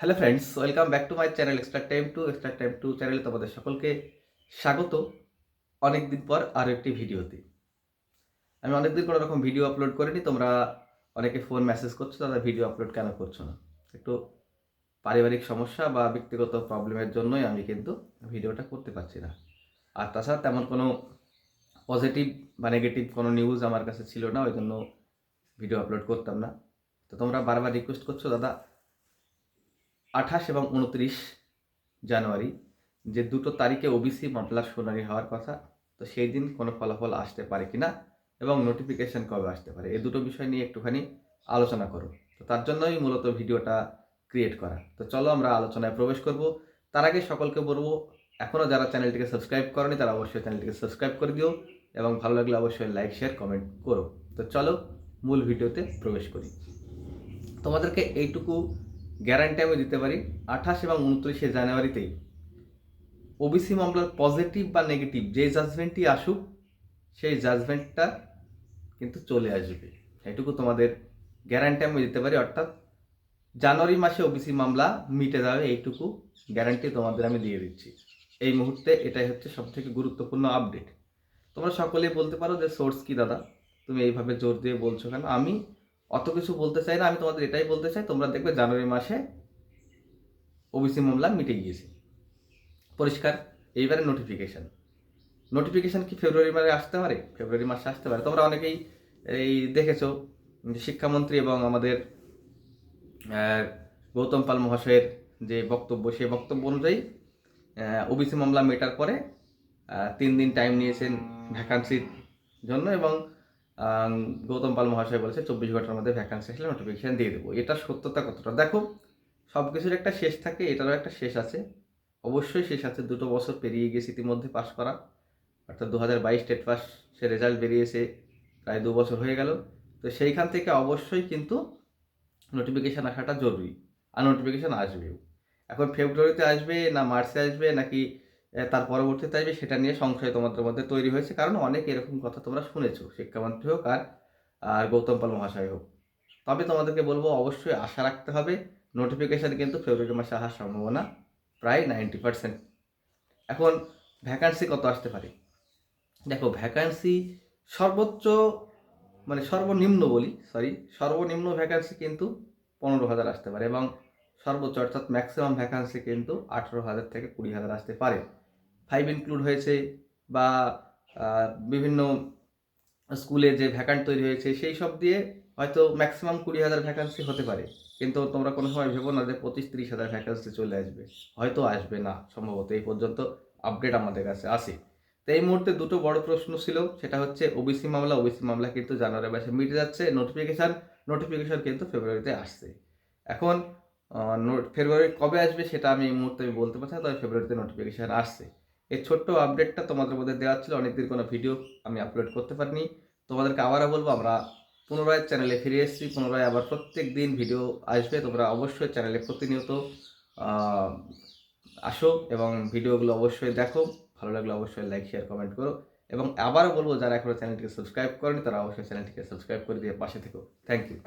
Hello friends welcome back to my channel extra time two extra time two চ্যানেলে তোমাদের সকলকে স্বাগত। অনেক দিন পর আরও একটি ভিডিওতে। আমি অনেকদিন কোনো রকম ভিডিও আপলোড করিনি, তোমরা অনেকে ফোন মেসেজ করছ দাদা ভিডিও আপলোড কেন করছ না? একটু পারিবারিক সমস্যা বা ব্যক্তিগত প্রবলেমের জন্যই আমি কিন্তু ভিডিওটা করতে পারছি না। আর তাছাড়া তেমন কোনো পজিটিভ বা নেগেটিভ কোনো নিউজ আমার কাছে ছিল না ওই জন্য ভিডিও আপলোড করতাম না। তো তোমরা বারবার রিকোয়েস্ট করছ, দাদা আঠাশ এবং উনত্রিশ জানুয়ারি, যে দুটো তারিখে ওবিসি মামলার শুনানি হওয়ার কথা, তো সেই দিন কোনো ফলাফল আসতে পারে কিনা এবং নোটিফিকেশন কবে আসতে পারে, এই দুটো বিষয় নিয়ে একটুখানি আলোচনা করো তো তার জন্যই মূলত ভিডিওটা ক্রিয়েট করা। তো চলো আমরা আলোচনায় প্রবেশ করব। তার আগে সকলকে বলব এখনও যারা চ্যানেলটিকে সাবস্ক্রাইব করনি, তারা অবশ্যই চ্যানেলটিকে সাবস্ক্রাইব করে দিও এবং ভালো লাগলে অবশ্যই লাইক শেয়ার কমেন্ট করো। তো চলো মূল ভিডিওতে প্রবেশ করি। তোমাদেরকে এইটুকু গ্যারান্টি আমি দিতে পারি আঠাশ এবং উনত্রিশে জানুয়ারিতেই। ওবিসি মামলার পজিটিভ বা নেগেটিভ যে জাজমেন্টই আসুক, সেই জাজমেন্টটা কিন্তু চলে আসবে। এটুকু তোমাদের গ্যারান্টি আমি দিতে পারি, অর্থাৎ জানুয়ারি মাসে ওবিসি মামলা মিটে যাবে, এইটুকু গ্যারান্টি তোমাদের আমি দিয়ে দিচ্ছি। এই মুহূর্তে এটাই হচ্ছে সবথেকে গুরুত্বপূর্ণ আপডেট তোমরা সকলেই বলতে পারো যে সোর্স কি দাদা? তুমি এইভাবে জোর দিয়ে বলছো কেন? আমি অত কিছু বলতে চাই না, আমি তোমাদের এটাই বলতে চাই, তোমরা দেখবে জানুয়ারি মাসে ওবিসি মামলা মিটে গিয়েছে। পরিষ্কার, এইবারে নোটিফিকেশান নোটিফিকেশান কি ফেব্রুয়ারি মাসে আসতে পারে? ফেব্রুয়ারি মাসে আসতে পারে। তোমরা অনেকেই এই দেখেছ শিক্ষামন্ত্রী এবং আমাদের গৌতম পাল মহাশয়ের যে বক্তব্য, সেই বক্তব্য অনুযায়ী ওবিসি মামলা মেটার পরে তিন দিন টাইম নিয়েছেন ভ্যাকান্সির জন্য এবং গৌতম পাল মহাশয় বলেছে, চব্বিশ ঘণ্টার মধ্যে ভ্যাকান্সি আসলে নোটিফিকেশান দিয়ে দেবো। এটা সত্যতা কতটা? দেখো সব কিছুর একটা শেষ থাকে, এটারও একটা শেষ আছে। অবশ্যই শেষ আছে, দুটো বছর পেরিয়ে গেছে ইতিমধ্যে পাস করা। অর্থাৎ দু হাজার বাইশ টেট পাস, সে রেজাল্ট বেরিয়েছে, প্রায় দু বছর হয়ে গেল। তো সেইখান থেকে অবশ্যই কিন্তু নোটিফিকেশান আসাটা জরুরি। আর নোটিফিকেশান আসবেও। এখন ফেব্রুয়ারিতে আসবে না মার্চে আসবে, নাকি তার পরবর্তী আসবে সেটা নিয়ে সংশয় তোমাদের মধ্যে তৈরি হয়েছে। কারণ অনেক এরকম কথা তোমরা শুনেছো, শিক্ষামন্ত্রী হোক আর আর গৌতম পাল মহাশয় হোক। তবে তোমাদেরকে বলব, অবশ্যই আশা রাখতে হবে নোটিফিকেশান কিন্তু ফেব্রুয়ারি মাসে আসার সম্ভাবনা প্রায় নাইনটি পার্সেন্ট এখন ভ্যাকান্সি কত আসতে পারে? দেখো ভ্যাকান্সি সর্বোচ্চ মানে সর্বনিম্ন বলি সরি সর্বনিম্ন ভ্যাকান্সি কিন্তু পনেরো হাজার আসতে পারে এবং সর্বোচ্চ অর্থাৎ ম্যাক্সিমাম ভ্যাকান্সি কিন্তু আঠেরো হাজার থেকে কুড়ি হাজার আসতে পারে। ফাইভ ইনক্লুড হয়েছে বা বিভিন্ন স্কুলে যে ভ্যাকান্ট তৈরি হয়েছে সেই সব দিয়ে হয়তো ম্যাক্সিমাম কুড়ি হাজার ভ্যাকান্সি হতে পারে। কিন্তু তোমরা কোনো সময় ভেবো না যে পঁচিশ তিরিশ হাজার ভ্যাকান্সি চলে আসবে। হয়তো আসবে না সম্ভবত, এই পর্যন্ত আপডেট আমাদের কাছে আসে তো এই মুহূর্তে দুটো বড় প্রশ্ন ছিল, সেটা হচ্ছে ওবিসি মামলা ওবিসি মামলা কিন্তু জানুয়ারি মাসে মিটে যাচ্ছে নোটিফিকেশান নোটিফিকেশান কিন্তু ফেব্রুয়ারিতে আসছে। এখন ফেব্রুয়ারি কবে আসবে সেটা আমি এই মুহূর্তে আমি বলতে পারছি না, তবে ফেব্রুয়ারিতে নোটিফিকেশান আসছে। এই ছোট্ট আপডেটটা তোমাদের মধ্যে দেওয়া ছিল, অনেকদিন কোনো ভিডিও আমি আপলোড করতে পারিনি। তোমাদেরকে আবারও বলব, আমরা পুনরায় চ্যানেলে ফিরে এসেছি, পুনরায় আবার প্রত্যেক দিন ভিডিও আসবে, তোমরা অবশ্যই চ্যানেলে প্রতিনিয়ত আসো এবং ভিডিওগুলো অবশ্যই দেখো। ভালো লাগলে অবশ্যই লাইক শেয়ার কমেন্ট করো। এবং আবারও বলব, যারা এখনও চ্যানেলটিকে সাবস্ক্রাইব করেনি, তারা অবশ্যই চ্যানেলটিকে সাবস্ক্রাইব করে দিয়ে পাশে থেকো। Thank you